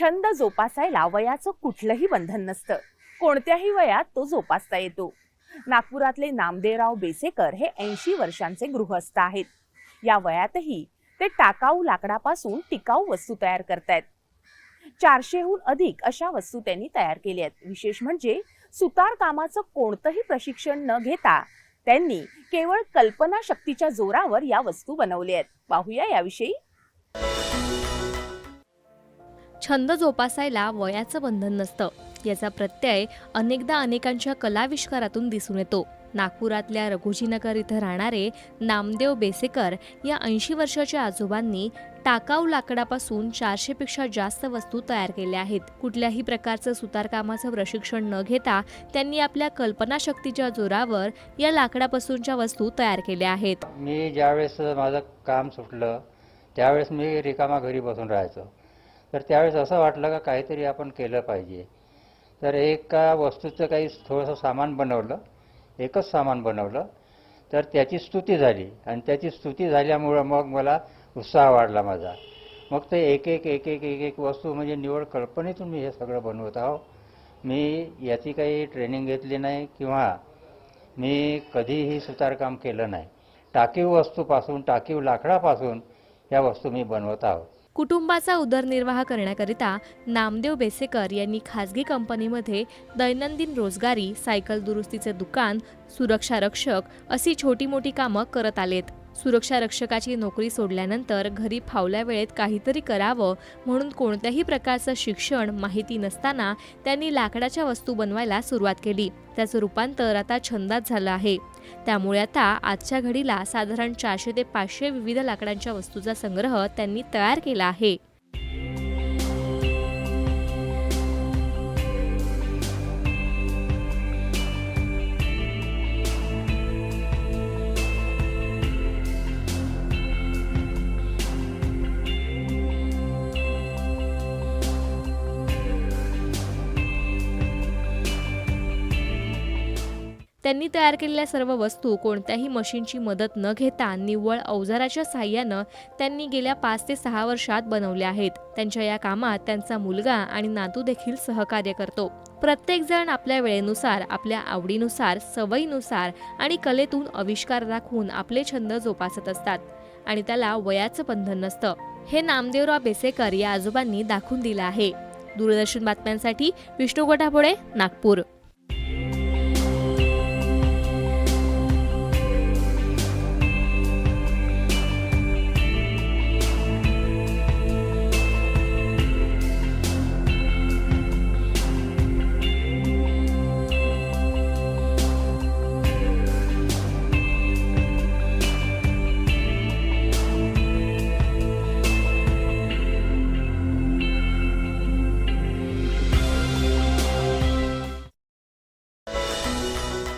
छंद जोपासायला वयाचं कुठलंही बंधन नसतं. कोणत्याही वयात तो जोपासता येतो. नागपुरातले नामदेवराव बेसेकर हे ऐंशी वर्षांचे गृहस्थ आहेत. या वयातही ते टाकाऊ लाकडापासून टिकाऊ वस्तू तयार करतायत. चारशेहून अधिक अशा वस्तू त्यांनी तयार केल्या आहेत. विशेष म्हणजे सुतार कामाचं कोणतंही प्रशिक्षण न घेता त्यांनी केवळ कल्पना शक्तीच्या जोरावर या वस्तू बनवल्या आहेत. पाहूया याविषयी. छंद जोपासायला वयाचं बंधन नसतं. याचा प्रत्यय अनेकदा अनेकांच्या कलाविष्कारातून दिसून येतो. नागपुरातल्या रघुजीनगर इथं राहणारे नामदेव बेसेकर या ऐंशी वर्षाच्या आजोबांनी टाकाऊ लाकडापासून चारशेपेक्षा जास्त वस्तू तयार केल्या आहेत. कुठल्याही प्रकारचं सुतारकामाचं प्रशिक्षण न घेता त्यांनी आपल्या कल्पनाशक्तीच्या जोरावर या लाकडापासूनच्या वस्तू तयार केल्या आहेत. मी ज्यावेळेस माझं काम सुटलं त्यावेळेस मी रिकामा घरी बसून राहायचो. तर त्यावेळेस असं वाटलं का काहीतरी आपण केलं पाहिजे. तर एका वस्तूचं काही थोडंसं सामान बनवलं एकच सामान बनवलं तर त्याची स्तुती झाली. आणि त्याची स्तुती झाल्यामुळं मग मला उत्साह वाढला माझा. मग ते एक एक एक एक एक एक वस्तू म्हणजे निवड कल्पनेतून मी हे सगळं बनवत आहो. मी याची काही ट्रेनिंग घेतली नाही किंवा मी कधीही सुतारकाम केलं नाही. टाकीव वस्तूपासून टाकीव लाकडापासून या वस्तू मी बनवत आहोत कुटुंबाचा उदरनिर्वाह करण्याकरिता नामदेव बेसेकर यांनी खाजगी कंपनीमध्ये दैनंदिन रोजगारी सायकल दुरुस्तीचे दुकान सुरक्षा रक्षक अशी छोटी मोठी कामं करत आलेत. सुरक्षा रक्षकाची नोकरी सोडल्यानंतर घरी फावल्या वेळेत काहीतरी करावं म्हणून कोणत्याही प्रकारचं शिक्षण माहिती नसताना त्यांनी लाकडाच्या वस्तू बनवायला सुरुवात केली. त्याचं रूपांतर आता छंदात झालं आहे. त्यामुळे आता आजच्या घडीला साधारण चारशे ते पाचशे विविध लाकडांच्या वस्तूचा संग्रह त्यांनी तयार केला आहे. त्यांनी तयार केलेल्या सर्व वस्तू कोणत्याही मशीनची मदत न घेता निव्वळ अवजाराच्या साह्यानं त्यांनी गेल्या पाच ते सहा वर्षात बनवल्या आहेत. त्यांच्या या कामात त्यांचा मुलगा आणि नातू देखील सहकार्य करतो. प्रत्येक जण आपल्या वेळेनुसार आपल्या आवडीनुसार सवयीनुसार आणि कलेतून आविष्कार राखून आपले छंद जोपासत असतात आणि त्याला वयाचं बंधन नसतं. हे नामदेवराव बेसेकर या आजोबांनी दाखवून दिलं आहे. दूरदर्शन बातम्यांसाठी विष्णू गोटापुळे नागपूर.